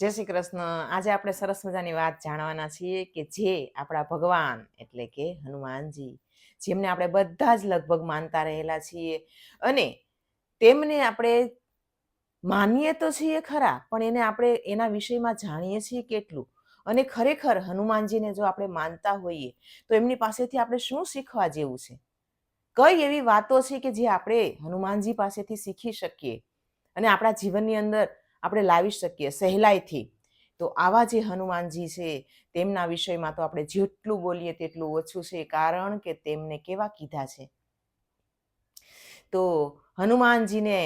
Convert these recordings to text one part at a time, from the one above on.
જય શ્રી કૃષ્ણ. આજે આપણે સરસ મજાની વાત જાણવાના છીએ કે જે આપણા ભગવાન એટલે કે હનુમાનજી, જેમને આપણે બધા જ લગભગ માનતા રહેલા છીએ. અને તેમને આપણે માનીએ તો છીએ ખરા, પણ એને આપણે એના વિષયમાં જાણીએ છીએ કેટલું? અને ખરેખર હનુમાનજીને જો આપણે માનતા હોઈએ, તો એમની પાસેથી આપણે શું શીખવા જેવું છે? કઈ એવી વાતો છે કે જે આપણે હનુમાનજી પાસેથી શીખી શકીએ? અને આપણા જીવનની અંદર આપણે લાવી શકીએ સહેલાઈથી. તો આવા જે હનુમાનજી છે, તેમના વિષયમાં તો આપણે જેટલું બોલીએ તેટલું ઓછું છે, કારણ કે તેમને કેવા કીધા છે? તો હનુમાનજીને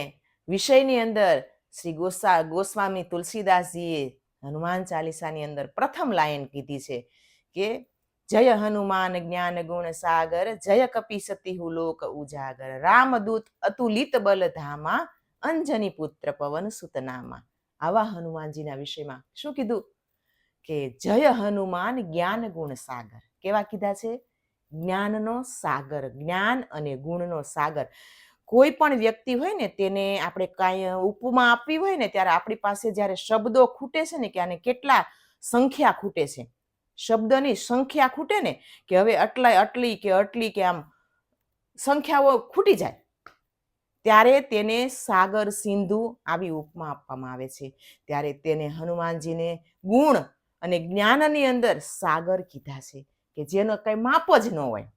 વિષયની અંદર શ્રી ગોસા, ગોસ્વામી તુલસીદાસજીએ હનુમાન ચાલીસાની અંદર પ્રથમ લાયન કીધી છે કે, જય હનુમાન જ્ઞાન ગુણ સાગર, જય કપી સતી લોક ઉજાગર રામદૂત અતુલિત બલ ધામા અંજની પુત્ર પવન સુતનામાં આવા હનુમાનજીના વિષયમાં શું કીધું? કે જય હનુમાન જ્ઞાન ગુણ સાગર. કેવા કીધા છે? જ્ઞાનનો સાગર, જ્ઞાન અને ગુણનો સાગર. કોઈ પણ વ્યક્તિ હોય ને તેને આપણે કાંઈ ઉપમા આપવી હોય ને ત્યારે આપણી પાસે જ્યારે શબ્દો ખૂટે છે ને કે આને કેટલા સંખ્યા ખૂટે છે. શબ્દની સંખ્યા ખૂટે ને કે હવે અટલા અટલી કે અટલી કે આમ સંખ્યાઓ ખૂટી જાય. ત્યારે તેને સાગર સિંધુ આવી ઉપમા આપવામાં આવે છે. ત્યારે તેને હનુમાનજીને ગુણ અને જ્ઞાનની અંદર સાગર કીધા છે કે જેનો કંઈ માપ જ ન હોય.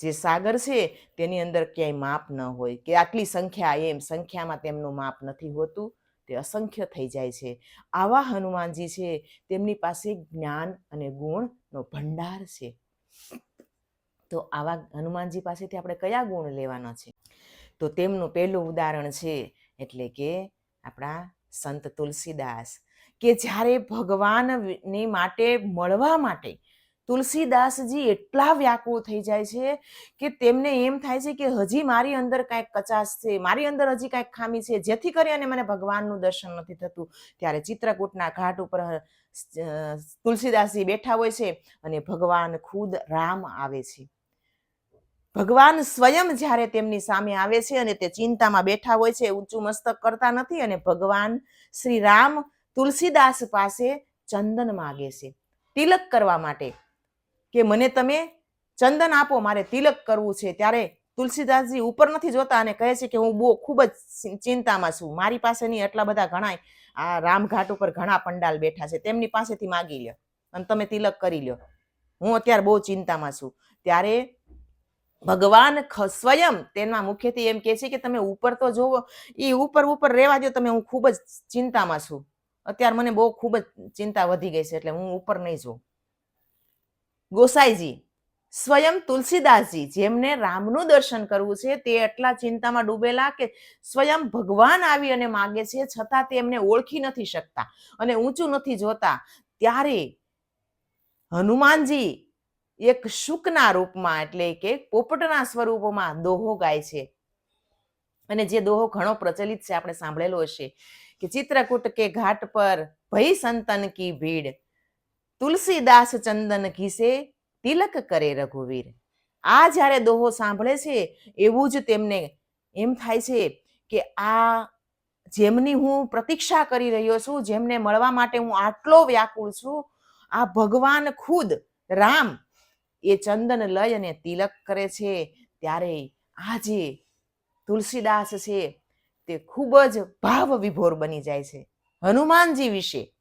જે સાગર છે તેની અંદર ક્યાંય માપ ન હોય કે આટલી સંખ્યા એમ સંખ્યામાં તેમનું માપ નથી હોતું તે અસંખ્ય થઈ જાય છે. આવા હનુમાનજી છે તેમની પાસે જ્ઞાન અને ગુણનો ભંડાર છે. તો આવા હનુમાનજી પાસેથી આપણે કયા ગુણ લેવાના છે? તો તેમનું પહેલું ઉદાહરણ છે એટલે કે આપણા સંત તુલસીદાસ, કે જ્યારે ભગવાનને માટે મળવા માટે તુલસીદાસજી એટલા વ્યાકુળ થઈ જાય છે કે તેમને એમ થાય છે કે હજી મારી અંદર કાંઈક કચાશ છે, મારી અંદર હજી કાંઈક ખામી છે, જેથી કરી અને મને ભગવાનનું દર્શન નથી થતું. ત્યારે ચિત્રકૂટના ઘાટ ઉપર તુલસીદાસજી બેઠા હોય છે અને ભગવાન ખુદ રામ આવે છે. ભગવાન સ્વયં જ્યારે તેમની સામે આવે છે અને તે ચિંતામાં બેઠા હોય છે, ઊંચું મસ્તક કરતા નથી અને ભગવાન શ્રી રામ તુલસીદાસ પાસે ચંદન માગે છે. તિલક કરવા માટે કે મને તમે ચંદન આપો, મારે તિલક કરવું છે. ત્યારે તુલસીદાસજી ઉપર નથી જોતા અને કહે છે કે હું બહુ ખૂબ જ ચિંતામાં છું. મારી પાસે નહીં એટલા બધા ઘણા આ રામઘાટ ઉપર ઘણા પંડાલ બેઠા છે. તેમની પાસેથી માગી લ્યો અને તમે તિલક કરી લ્યો. હું અત્યારે બહુ ચિંતામાં છું. ત્યારે ભગવાન સ્વયં તેના મુખ્યથી એમ કહે છે કે તમે ઉપર તો જોવો, એ ઉપર ઉપર રહેવા દો તમે હું ખૂબ જ ચિંતામાં છું. અત્યારે મને બહુ ખૂબ જ ચિંતા વધી ગઈ છે, એટલે હું ઉપર નહીં જોઉં. ગોસાઈજી, સ્વયં તુલસીદાસજી, જેમને રામનું દર્શન કરવું છે, તે એટલા ચિંતામાં ડૂબેલા કે સ્વયં ભગવાન આવી અને માગે છે, છતાં તે એમને ઓળખી નથી શકતા અને ઊંચું નથી જોતા. ત્યારે હનુમાનજી એક શુકના રૂપમાં એટલે કે પોપટના સ્વરૂપમાં દોહો ગાય છે. અને જે દોહો ઘણો પ્રચલિત છે, આપણે સાંભળેલો હશે કે ચિત્રકૂટ કે ઘાટ પર ભઈ સંતન કી ભીડ, તુલસીદાસ ચંદન ઘીસે તિલક કરે રઘુવીર. આ જ્યારે દોહો સાંભળે છે, એવું જ તેમને એમ થાય છે કે આ જેમની હું પ્રતીક્ષા કરી રહ્યો છું, જેમને મળવા માટે હું આટલો વ્યાકુળ છું, આ ભગવાન ખુદ રામ એ ચંદન લઈ અને તિલક કરે છે. ત્યારે આ જે તુલસીદાસ છે, તે ખૂબ જ ભાવ વિભોર બની જાય છે હનુમાનજી વિશે.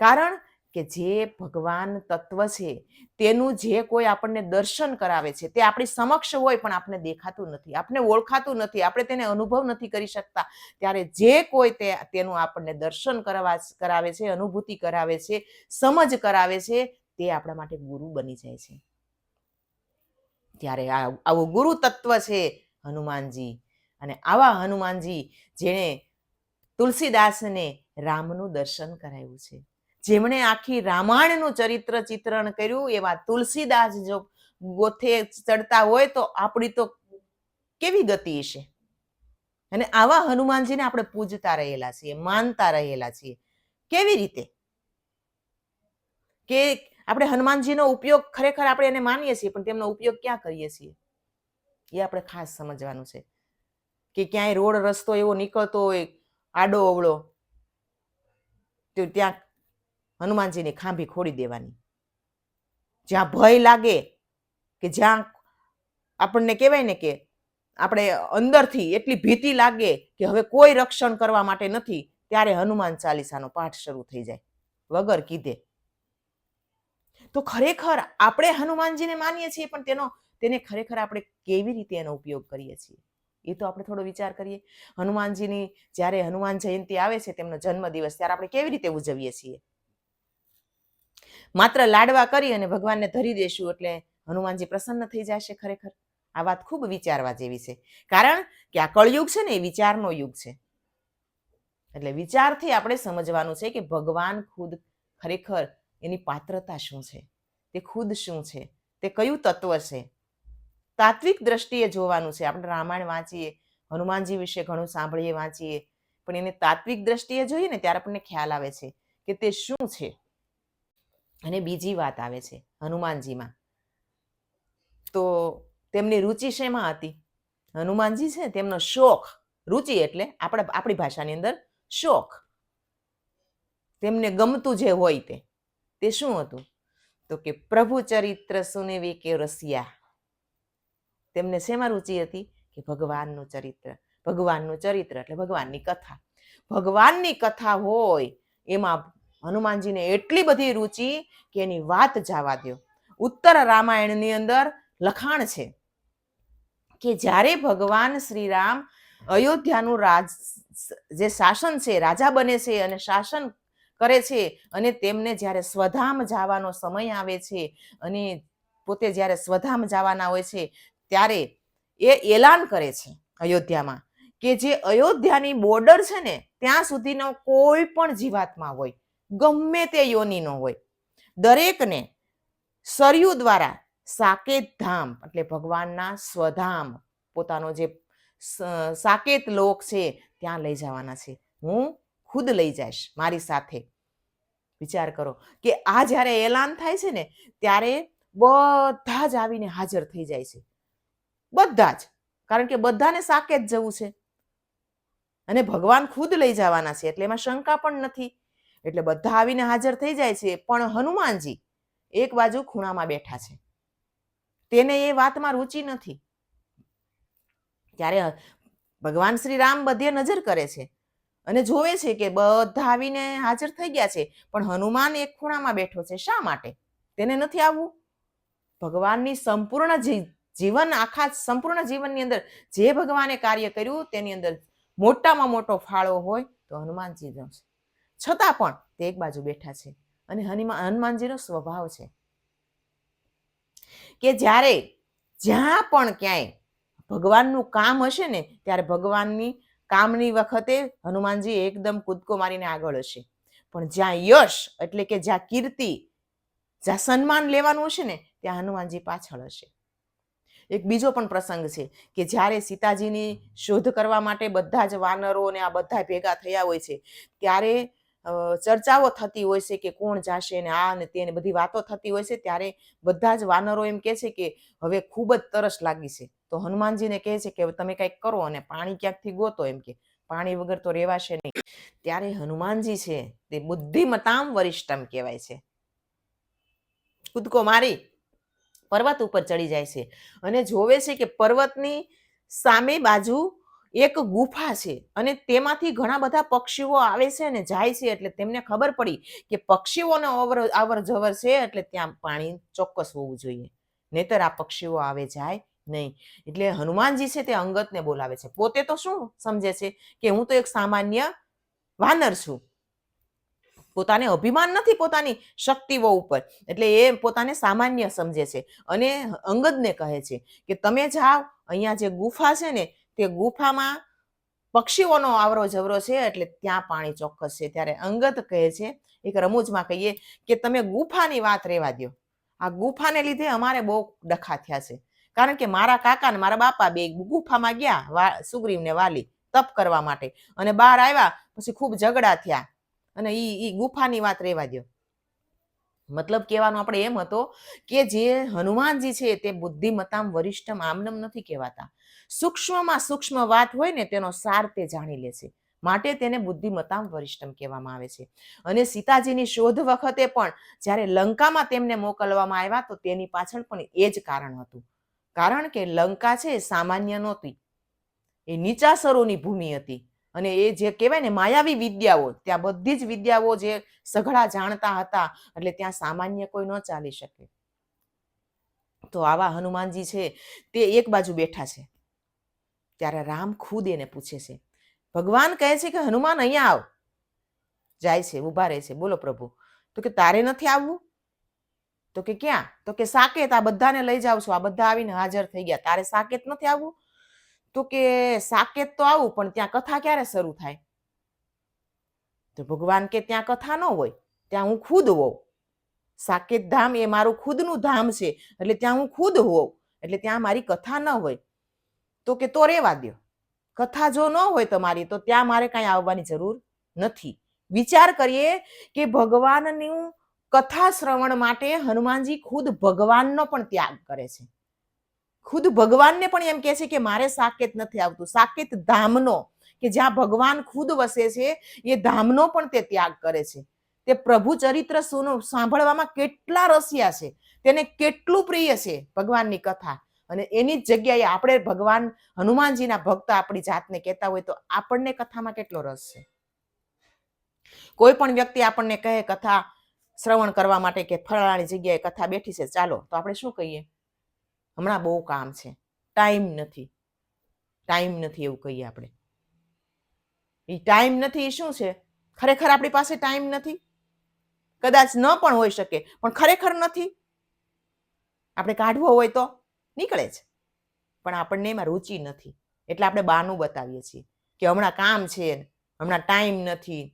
કારણ કે જે ભગવાન તત્વ છે, તેનું જે કોઈ આપણને દર્શન કરાવે છે, તે આપણી સમક્ષ હોય પણ આપણે દેખાતું નથી આપણે ઓળખાતું નથી, આપણે તેને અનુભવ નથી કરી શકતા. ત્યારે જે કોઈ તે, તેનું આપણને દર્શન કરવા, કરાવે છે, અનુભૂતિ કરાવે છે, સમજ કરાવે છે, તે આપણા માટે ગુરુ બની જાય છે. ત્યારે આ આવું ગુરુ તત્વ છે હનુમાનજી. અને આવા હનુમાનજી જેણે તુલસીદાસને રામનું દર્શન કરાવ્યું છે. જેમણે આખી રામાયણનું ચરિત્ર ચિત્રણ કર્યું, એવા તુલસીદાસ જો ગોથે ચડતા હોય તો આપણી તો કેવી ગતિ છે અને આવા હનુમાનજીને આપણે પૂજતા રહેલા છીએ, માનતા રહેલા છીએ. કેવી રીતે? કે આપણે હનુમાનજીનો ઉપયોગ ખરેખર આપણે એને માનીએ છીએ, પણ તેમનો ઉપયોગ ક્યાં કરીએ છીએ? એ આપણે ખાસ સમજવાનું છે. કે ક્યાંય રોડ રસ્તો એવો નીકળતો હોય, આડો અવળો, તો ત્યાં હનુમાનજીની ખાંભી ખોડી દેવાની. જ્યાં ભય લાગે કે જ્યાં આપણને કહેવાય ને કે આપણે અંદરથી એટલી ભીતિ લાગે કે હવે કોઈ રક્ષણ કરવા માટે નથી, ત્યારે હનુમાન ચાલીસાનો પાઠ શરૂ થઈ જાય. વગર કીધે. તો ખરેખર આપણે હનુમાનજીને માનીએ છીએ, પણ તેનો, તેને ખરેખર આપણે કેવી રીતે એનો ઉપયોગ કરીએ છીએ? એ તો આપણે થોડો વિચાર કરીએ. હનુમાનજીની, જ્યારે હનુમાન જયંતિ આવે છે, તેમનો જન્મદિવસ, ત્યારે આપણે કેવી રીતે ઉજવીએ છીએ? માત્ર લાડવા કરી અને ભગવાનને ધરી દેશું એટલે હનુમાનજી પ્રસન્ન થઈ જશે ખરેખર. આ વાત ખૂબ વિચારવા જેવી છે. કારણ કે આ કળયુગ છે ને, એ વિચારનો યુગ છે. એટલે વિચારથી આપણે સમજવાનું છે કે ભગવાન ખુદ ખરેખર એની પાત્રતા શું છે? તે ખુદ શું છે? તે કયું તત્વ છે? તાત્વિક દ્રષ્ટિએ જોવાનું છે. આપણે રામાયણ વાંચીએ, હનુમાનજી વિશે ઘણું સાંભળીએ, વાંચીએ, પણ એને તાત્વિક દ્રષ્ટિએ જોઈએ ને ત્યારે આપણને ખ્યાલ આવે છે કે તે શું છે. અને બીજી વાત આવે છે હનુમાનજીમાં. તો તેમની રુચિ શેમાં હતી? હનુમાનજી છે તેમનો શોખ, રુચિ એટલે આપણે, આપણી ભાષાની અંદર શોખ. તેમને ગમતું જે હોય તે. તે શું હતું? તો કે પ્રભુ ચરિત્ર સુનેવી કે રસિયા. તેમને શેમાં રુચિ હતી? કે ભગવાનનું ચરિત્ર. ભગવાનનું ચરિત્ર એટલે ભગવાનની કથા. ભગવાનની કથા હોય એમાં હનુમાનજીને એટલી બધી રુચિ કે એની વાત જવા દો ઉત્તર રામાયણની અંદર લખાણ છે કે જ્યારે ભગવાન શ્રીરામ અયોધ્યાનું રાજ, જે શાસન છે, રાજા બને છે અને શાસન કરે છે અને તેમને જ્યારે સ્વધામ જવાનો સમય આવે છે અને પોતે જ્યારે સ્વધામ જવાના હોય છે, ત્યારે એ એલાન કરે છે અયોધ્યામાં કે જે અયોધ્યાની બોર્ડર છે ને, ત્યાં સુધીનો કોઈ પણ જીવાત્મા હોય, ગમે તે યોનીનો હોય, દરેકને સરયુ દ્વારા સાકેત ધામ એટલે ભગવાનના સ્વધામ, પોતાનો જે સાકેત લોક છે, ત્યાં લઈ જવાના છે. હું ખુદ લઈ જઈશ મારી સાથે. વિચાર કરો કે આ જ્યારે એલાન થાય છે ને, ત્યારે બધા જ આવીને હાજર થઈ જાય છે. બધા જ. કારણ કે બધાને સાકેત જવું છે. અને ભગવાન ખુદ લઈ જવાના છે, એટલે એમાં શંકા પણ નથી. એટલે બધા આવીને હાજર થઈ જાય છે, પણ હનુમાનજી એક બાજુ ખૂણામાં બેઠા છે. તેને એ વાતમાં રુચિ નથી. ત્યારે ભગવાન શ્રી રામ બધે નજર કરે છે. અને જોવે છે કે બધા આવીને હાજર થઈ ગયા છે, પણ હનુમાન એક ખૂણામાં બેઠો છે. શા માટે? તેને નથી આવવું? ભગવાનની સંપૂર્ણ જીવન આખા સંપૂર્ણ જીવનની અંદર જે ભગવાને કાર્ય કર્યું તેની અંદર મોટામાં મોટો ફાળો હોય તો હનુમાનજીનો છે છતાં પણ તે એક બાજુ બેઠા છે અને હનુમાન હનુમાનજીનો સ્વભાવ છે કે જ્યારે જ્યાં પણ ક્યાંય ભગવાનનું કામ હશે ને, ત્યારે ભગવાનની કામની વખતે હનુમાનજી એકદમ કૂદકો મારીને આગળ હશે. પણ જ્યાં યશ એટલે કે જ્યાં કીર્તિ, જ્યાં સન્માન લેવાનું હશે ને, ત્યાં હનુમાનજી પાછળ હશે. એક બીજો પણ પ્રસંગ છે કે જ્યારે સીતાજીની શોધ કરવા માટે બધા જ વાનરો અને આ બધા ભેગા થયા હોય છે, ત્યારે ચર્ચાઓ થતી હોય છે કે કોણ જાશે ને આ ને તે બધી વાતો થતી હોય છે, ત્યારે બધા જ વાનરો એમ કહે છે કે હવે ખૂબ જ તરસ લાગી છે. તો હનુમાનજીને કહે છે કે તમે કંઈક કરો અને પાણી ક્યાંકથી ગોતો એમ કે, પાણી વગર તો રહેવાશે નહીં. ત્યારે હનુમાનજી છે તે બુદ્ધિમતામ વરિષ્ઠમ કહેવાય છે. કૂદકો મારી, પર્વત ઉપર ચડી જાય છે અને જોવે છે કે પર્વતની સામે બાજુ એક ગુફા છે અને તેમાંથી ઘણા બધા પક્ષીઓ આવે છે અને જાય છે એટલે તેમને ખબર પડી કે પક્ષીઓનો અવર અવર જવર છે એટલે ત્યાં પાણી ચોક્કસ હોવું જોઈએ. નહીતર આ પક્ષીઓ આવે જાય નહીં. એટલે હનુમાનજી છે તે અંગતને બોલાવે છે. પોતે તો શું સમજે છે કે હું તો એક સામાન્ય વાનર છું. પોતાને અભિમાન નથી પોતાની શક્તિઓ ઉપર. એટલે એ પોતાને સામાન્ય સમજે છે અને અંગદને કહે છે કે તમે જાઓ, અહીંયા જે ગુફા છે ને તે ગુફામાં પક્ષીઓનો આવરો જવરો છે એટલે ત્યાં પાણી ચોક્કસ છે. ત્યારે અંગત કહે છે, એક રમૂજમાં કહીએ કે તમે ગુફાની વાત રહેવા દ્યો. આ ગુફાને લીધે અમારે બહુ ડખા થયા છે. કારણ કે મારા કાકા ને મારા બાપા બે ગુફામાં ગયા સુગ્રીવને વાલી, તપ કરવા માટે. અને બહાર આવ્યા, પછી ખૂબ ઝઘડા થયા. અને ઈ ઈ ગુફાની વાત રહેવા દ્યો. મતલબ કહેવાનો આપણે એમ હતો કે જે હનુમાનજી છે તે બુદ્ધિમતામ વરિષ્ઠમ આમનમ નથી કહેવાતા. સૂક્ષ્મમાં સૂક્ષ્મ વાત હોય ને તેનો સાર તે જાણી લે છે. માટે તેને બુદ્ધિમતામ વરિષ્ઠમ કહેવામાં આવે છે. અને સીતાજીની શોધ વખતે પણ જ્યારે લંકામાં તેમને મોકલવામાં આવ્યા તો તેની પાછળ પણ એ જ કારણ હતું. કારણ કે લંકા છે એ સામાન્ય નહોતી. એ નીચાસરોની ભૂમિ હતી અને એ જે કહેવાય ને માયાવી વિદ્યાઓ, ત્યાં બધી જ વિદ્યાઓ જે સઘળા જાણતા હતા, એટલે ત્યાં સામાન્ય કોઈ ન ચાલી શકે. તો આવા હનુમાનજી છે, તે એક બાજુ બેઠા છે. ત્યારે રામ ખુદ એને પૂછે છે, ભગવાન કહે છે કે હનુમાન અહીંયા આવ. જાય છે, ઊભા રહે છે, બોલો પ્રભુ, તો કે તારે નથી આવવું? તો કે ક્યાં? તો કે સાકેત, આ બધાને લઈ જાઉં છું. આ બધા આવીને હાજર થઈ ગયા. તારે સાકેત નથી આવવું? તો કે સાકેત તો આવું, પણ ત્યાં કથા ક્યારે શરૂ થાય? તો ભગવાન કે ત્યાં કથા ન હોય, ત્યાં હું ખુદ હોઉં. સાકેત ધામ એ મારું ખુદનું ધામ છે, એટલે ત્યાં હું ખુદ હોઉં, એટલે ત્યાં મારી કથા ન હોય. તો કે તો રેવા દો કથા જો ન હોય તમારી, તો ત્યાં મારે કાંઈ આવવાની જરૂર નથી. વિચાર કરીએ કે ભગવાનનું કથા શ્રવણ માટે હનુમાનજી ખુદ ભગવાનનો પણ ત્યાગ કરે છે. ખુદ ભગવાનને પણ એમ કહે છે કે મારે સાકેત નથી આવતું. સાકેત ધામનો, કે જ્યાં ભગવાન ખુદ વસે છે, એ ધામનો પણ તે ત્યાગ કરે છે. તે પ્રભુ ચરિત્ર સુનો, સાંભળવામાં કેટલા રસિયા છે. તેને કેટલું પ્રિય છે ભગવાનની કથા. અને એની જ જગ્યાએ આપણે ભગવાન, હનુમાનજીના ભક્ત આપણી જાતને કહેતા હોય તો આપણને કથામાં કેટલો રસ છે? કોઈ પણ વ્યક્તિ આપણને કહે કથા શ્રવણ કરવા માટે કે ફલાણી જગ્યાએ કથા બેઠી છે, ચાલો તો આપણે શું કહીએ? હમણાં બહુ કામ છે. ટાઈમ નથી. ટાઈમ નથી એવું કહીએ આપણે. એ ટાઈમ નથી એ શું છે? ખરેખર આપણી પાસે ટાઈમ નથી? કદાચ ન પણ હોઈ શકે, પણ ખરેખર નથી? આપણે કાઢવો હોય તો નીકળે છે પણ આપણને એમાં રુચિ નથી. એટલે આપણે બાનું બતાવીએ છીએ કે હમણાં કામ છે, હમણાં ટાઈમ નથી.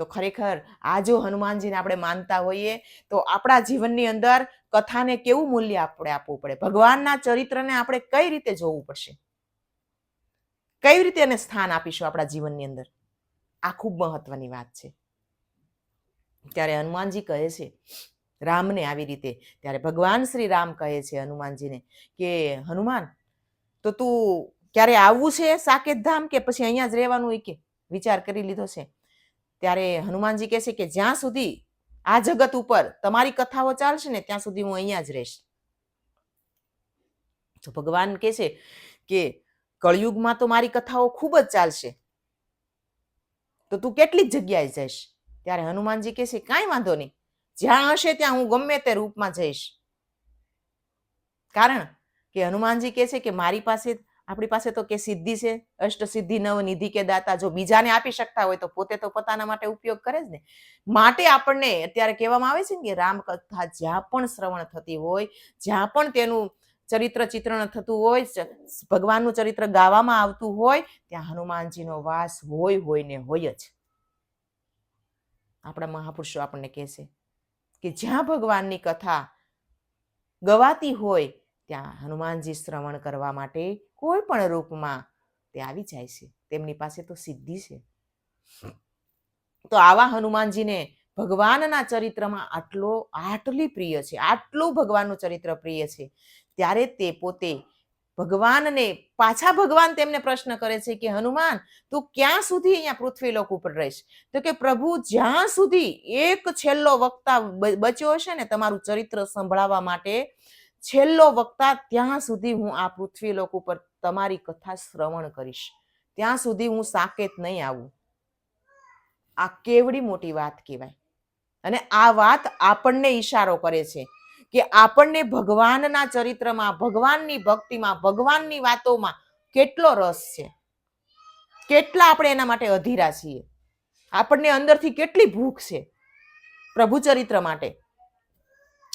તો ખરેખર આ જો હનુમાનજીને આપણે માનતા હોઈએ, તો આપણા જીવનની અંદર કથાને કેવું મૂલ્ય આપણે આપવું પડે? ભગવાનના ચરિત્રને આપણે કઈ રીતે જોવું પડશે? કઈ રીતે એને સ્થાન આપીશું આપણા જીવનની અંદર? આ ખૂબ મહત્વની વાત છે. ત્યારે હનુમાનજી કહે છે, રામને આવી રીતે, ત્યારે ભગવાન શ્રી રામ કહે છે હનુમાનજીને કે, હનુમાન, તો તું ક્યારે આવવું છે સાકેત ધામ કે પછી અહીંયા જ રહેવાનું હોય કે? વિચાર કરી લીધો છે. ત્યારે હનુમાનજી કહે છે કે જ્યાં સુધી આ જગત ઉપર તમારી કથાઓ ચાલશે ને, ત્યાં સુધી હું અહીંયા જ રહીશ. તો ભગવાન કહે છે કે કળયુગમાં તો મારી કથાઓ ખૂબ જ ચાલશે. તો તું કેટલી જગ્યાએ જઈશ? ત્યારે હનુમાનજી કહે છે, કાંઈ વાંધો નહીં. જ્યાં હશે ત્યાં હું ગમે તે રૂપમાં જઈશ. કારણ કે હનુમાનજી કહે છે કે મારી પાસે આપણી પાસે તો કે સિદ્ધિ છે, અષ્ટ સિદ્ધિ, નવ નિધિ કે દાતા. જો બીજાને આપી શકતા હોય તો પોતે તો પોતાના માટે ઉપયોગ કરે જ ને. માટે આપણને અત્યારે કહેવામાં આવે છે ને કે રામકથા જ્યાં પણ શ્રવણ થતી હોય, જ્યાં પણ તેનું ચરિત્ર ચિત્રણ થતું હોય ભગવાનનું ચરિત્ર ગાવામાં આવતું હોય, ત્યાં હનુમાનજીનો વાસ હોય હોય ને હોય જ. આપણા મહાપુરુષો આપણને કહે છે કે જ્યાં ભગવાનની કથા ગવાતી હોય ત્યાં હનુમાનજી શ્રવણ કરવા માટે કોઈ પણ રૂપમાં તે આવી જાય છે. તેમની પાસે તો સિદ્ધિ છે. તો આવા હનુમાનજીને ભગવાનના ચરિત્રમાં આટલો, આટલી પ્રિય છે, આટલું ભગવાનનું ચરિત્ર પ્રિય છે, ત્યારે તે પોતે ભગવાનને, પાછા ભગવાન તેમને પ્રશ્ન કરે છે કે, હનુમાન, તું ક્યાં સુધી અહીંયા પૃથ્વી લોક ઉપર રહીશ? તો કે, પ્રભુ, જ્યાં સુધી એક છેલ્લો વક્તા બચ્યો હશે ને, તમારું ચરિત્ર સંભળાવવા માટે છેલ્લો વક્તા ત્યાં સુધી હું આ પૃથ્વીલોક ઉપર તમારી કથા શ્રવણ કરીશ. ત્યાં સુધી હું સાકેત નહીં આવું. આ કેવડી મોટી વાત કહેવાય. અને આ વાત આપણને ઈશારો કરે છે કે આપણને ભગવાનના ચરિત્રમાં, ભગવાનની ભક્તિમાં, ભગવાનની વાતોમાં કેટલો રસ છે. કેટલા આપણે એના માટે અધીરા છીએ. આપણને અંદરથી કેટલી ભૂખ છે. પ્રભુ ચરિત્ર માટે.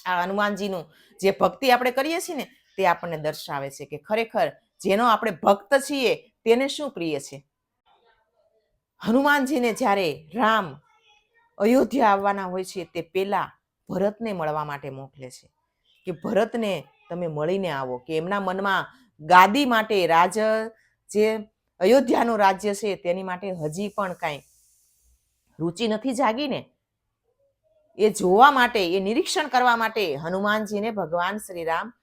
આ હનુમાનજીનું જે ભક્તિ આપણે કરીએ છીએ ને, તે આપણને દર્શાવે છે કે ખરેખર જેનો આપણે ભક્ત છીએ તેને શું પ્રિય છે? હનુમાનજીને જ્યારે રામ અયોધ્યા આવવાના હોય છે, તે પેલા ભરતને મળવા માટે મોકલે છે. કે ભરતને તમે મળીને આવો, કે એમના મનમાં ગાદી માટે રાજ, જે અયોધ્યાનું રાજ્ય છે, તેની માટે હજી પણ કાંઈ રુચિ નથી જાગીને એ જોવા માટે, એ નિરીક્ષણ કરવા માટે હનુમાનજીને ભગવાન શ્રી રામ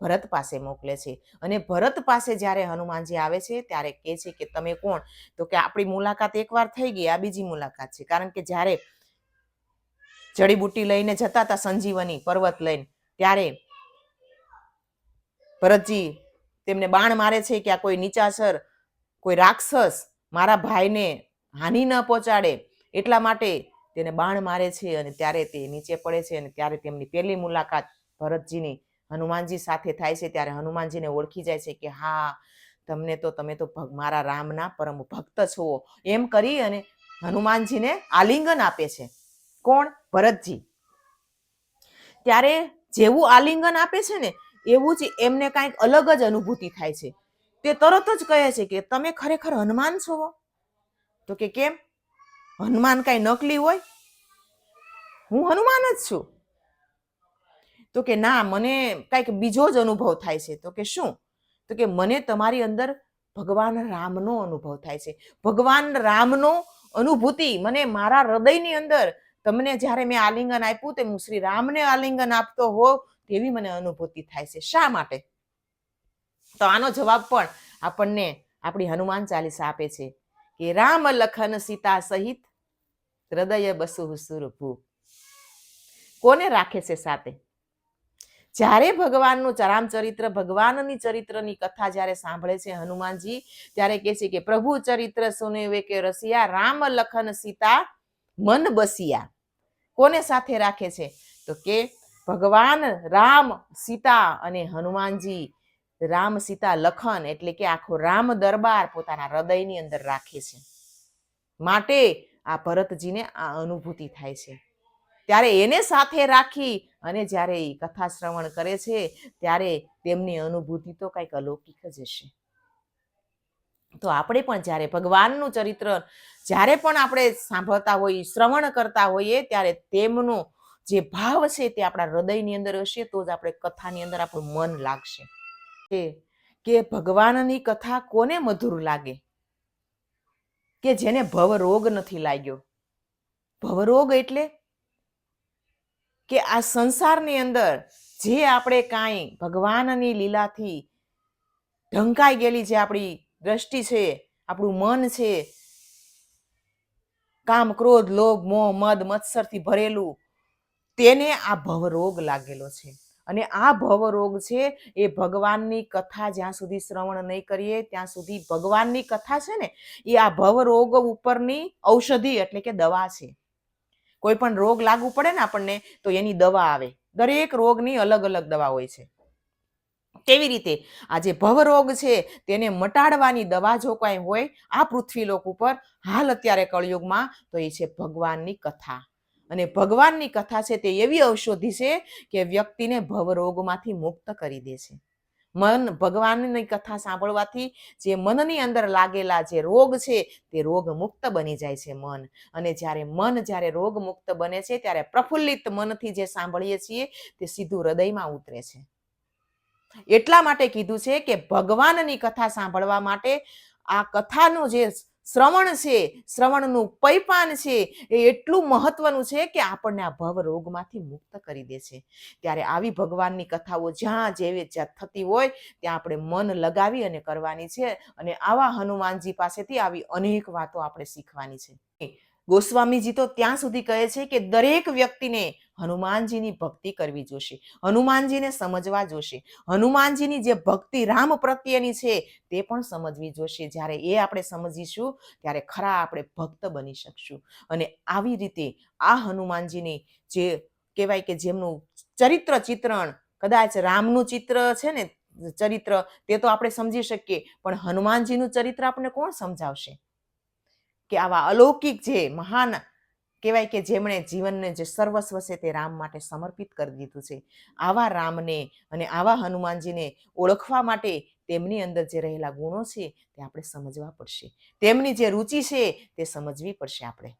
ભરત પાસે મોકલે છે. અને ભરત પાસે જ્યારે હનુમાનજી આવે છે, ત્યારે કહે છે કે, તમે કોણ? તો કે, આપણી મુલાકાત એકવાર થઈ ગઈ, આ બીજી મુલાકાત છે. કારણ કે જ્યારે જડીબુટ્ટી લઈને જતા હતા સંજીવની પર્વત લઈને, ત્યારે ભરતજી તેમને બાણ મારે છે કે, આ કોઈ નીચાસર, કોઈ રાક્ષસ મારા ભાઈને હાનિ ન પહોંચાડે. એટલા માટે તેને બાણ મારે છે અને ત્યારે તે નીચે પડે છે અને ત્યારે તેમની પહેલી મુલાકાત ભરતજીની હનુમાનજી સાથે થાય છે. ત્યારે હનુમાનજીને ઓળખી જાય છે કે, હા, તમને તો, તમે તો મારા રામના પરમ ભક્ત છો. એમ કરી અને હનુમાનજીને આલિંગન આપે છે. કોણ? ભરતજી. ત્યારે જેવું આલિંગન આપે છે ને, એવું જ એમને કાંઈક અલગ જ અનુભૂતિ થાય છે. તે તરત જ કહે છે કે, તમે ખરેખર હનુમાન છો? તો કે, કેમ? હનુમાન કાંઈ નકલી હોય? હું હનુમાન જ છું. તો કે ના, મને કાંઈક બીજો જ અનુભવ થાય છે. તો કે શું? તો કે મને તમારી અંદર ભગવાન રામનો અનુભવ થાય છે. ભગવાન રામનો અનુભૂતિ, મને મારા હૃદયની અંદર તમને જ્યારે મેં આલિંગન આપ્યું તે હું શ્રી રામને આલિંગન આપતો હો, તેવી મને અનુભૂતિ થાય છે. શા માટે? તો આનો જવાબ પણ આપણને આપણી હનુમાન ચાલીસા આપે છે. કે રામ લખન સીતા સહિત હૃદય બસુ સુરભુ કોને રાખે છે સાથે? જ્યારે ભગવાનનું રામચરિત્ર ભગવાનની ચરિત્રની કથા જ્યારે સાંભળે છે હનુમાનજી, ત્યારે કહે છે કે પ્રભુ ચરિત્ર સુનેવે કે રસિયા રામ લખન સીતા મન બસિયા. કોને સાથે રાખે છે? તો કે ભગવાન રામ, સીતા અને હનુમાનજી રામ સીતા લખન એટલે કે આખો રામ દરબાર પોતાના હૃદયની અંદર રાખે છે. માટે આ ભરતજીને આ અનુભૂતિ થાય છે. ત્યારે એને સાથે રાખી અને જ્યારે એ કથા શ્રવણ કરે છે, ત્યારે તેમની અનુભૂતિ તો કંઈક અલૌકિક જ હશે. તો આપણે પણ જ્યારે ભગવાનનું ચરિત્ર જ્યારે પણ આપણે સાંભળતા હોઈએ, શ્રવણ કરતા હોઈએ, ત્યારે તેમનો જે ભાવ છે તે આપણા હૃદયની અંદર હશે, તો જ આપણે કથાની અંદર આપણું મન લાગશે. કે કે ભગવાનની કથા કોને મધુર લાગે? કે જેને ભવરોગ નથી લાગ્યો? ભવરોગ એટલે કે આ સંસારની અંદર જે આપણે કાંઈ ભગવાનની લીલાથી ઢંકાઈ ગયેલી જે આપણી દ્રષ્ટિ છે, આપણું મન છે, કામ, ક્રોધ, લોભ, મોહ, મદ, મત્સરથી ભરેલું, તેને આ ભવરોગ લાગેલો છે. અને આ ભવરોગ છે, એ ભગવાનની કથા જ્યાં સુધી શ્રવણ નહીં કરીએ, ત્યાં સુધી ભગવાનની કથા છે ને, એ આ ભવરોગ ઉપરની ઔષધિ એટલે કે દવા છે. કોઈ પણ રોગ લાગુ પડે ને આપણને, તો એની દવા આવે. દરેક રોગની અલગ અલગ દવા હોય છે. કેવી રીતે? આ જે ભવરોગ છે, તેને મટાડવાની દવા જો કાંઈ હોય, આ પૃથ્વીલોક ઉપર, હાલ અત્યારે કળયુગમાં, તો એ છે ભગવાનની કથા. અને ભગવાનની કથા છે તે એવી ઔષધિ છે કે વ્યક્તિને ભવરોગમાંથી મુક્ત કરી દે છે. મન, ભગવાનની કથા સાંભળવાથી જે મનની અંદર લાગેલા જે રોગ છે તે રોગ મુક્ત બની જાય છે મન. અને જ્યારે મન જ્યારે રોગ મુક્ત બને છે ત્યારે પ્રફુલ્લિત મનથી જે સાંભળીએ છીએ તે સીધું હૃદયમાં ઉતરે છે. એટલા માટે કીધું છે કે ભગવાનની કથા સાંભળવા માટે આ કથાનું જે શ્રવણ છે, શ્રવણનું પૈપાન છે, એ એટલું મહત્વનું છે કે આપણને આ ભવ રોગમાંથી મુક્ત કરી દે છે. ત્યારે આવી ભગવાનની કથાઓ જ્યાં જેવે જ્યાં થતી હોય, ત્યાં આપણે મન લગાવી અને કરવાની છે અને આવા હનુમાનજી પાસેથી આવી અનેક વાતો આપણે શીખવાની છે. ગોસ્વામીજી તો ત્યાં સુધી કહે છે કે દરેક વ્યક્તિને હનુમાનજીની ભક્તિ કરવી જોશે, હનુમાનજીને સમજવા જોશે, હનુમાનજીની જે ભક્તિ રામ પ્રત્યેની છે તે પણ સમજવી જોશે. જ્યારે એ આપણે સમજીશું, ત્યારે ખરા આપણે ભક્ત બની શકશું. અને આવી રીતે આ હનુમાનજીની જે કહેવાય કે જેમનું ચરિત્ર ચિત્રણ, કદાચ રામનું ચિત્ર છે ને, ચરિત્ર, તે તો આપણે સમજી શકીએ, પણ હનુમાનજીનું ચરિત્ર આપણને કોણ સમજાવશે? કે આવા અલૌકિક જે મહાન કહેવાય કે જેમણે જીવનને જે સર્વસ્વ છે તે રામ માટે સમર્પિત કરી દીધું છે. આવા રામને અને આવા હનુમાનજીને ઓળખવા માટે તેમની અંદર જે રહેલા ગુણો છે તે આપણે સમજવા પડશે. તેમની જે રુચિ છે તે સમજવી પડશે આપણે.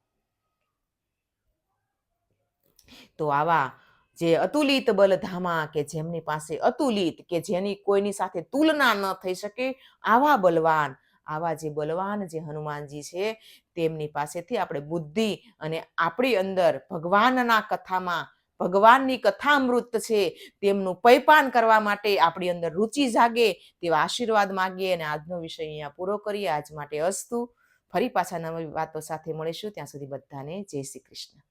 તો આવા જે અતુલિત બલધામા કે જેમની પાસે અતુલિત કે જેની કોઈની સાથે તુલના ન થઈ શકે, આવા બલવાન આવા જે બલવાન જે હનુમાનજી છે, તેમની પાસેથી આપણે બુદ્ધિ અને આપણી અંદર ભગવાનના કથામાં, ભગવાનની કથામૃત છે, તેમનું પૈપાન કરવા માટે આપણી અંદર રુચિ જાગે, તેવા આશીર્વાદ માગીએ અને આજનો વિષય અહીંયા પૂરો કરીએ. આજ માટે અસ્તુ. ફરી પાછા નવી વાતો સાથે મળીશું. ત્યાં સુધી બધાને જય શ્રી કૃષ્ણ.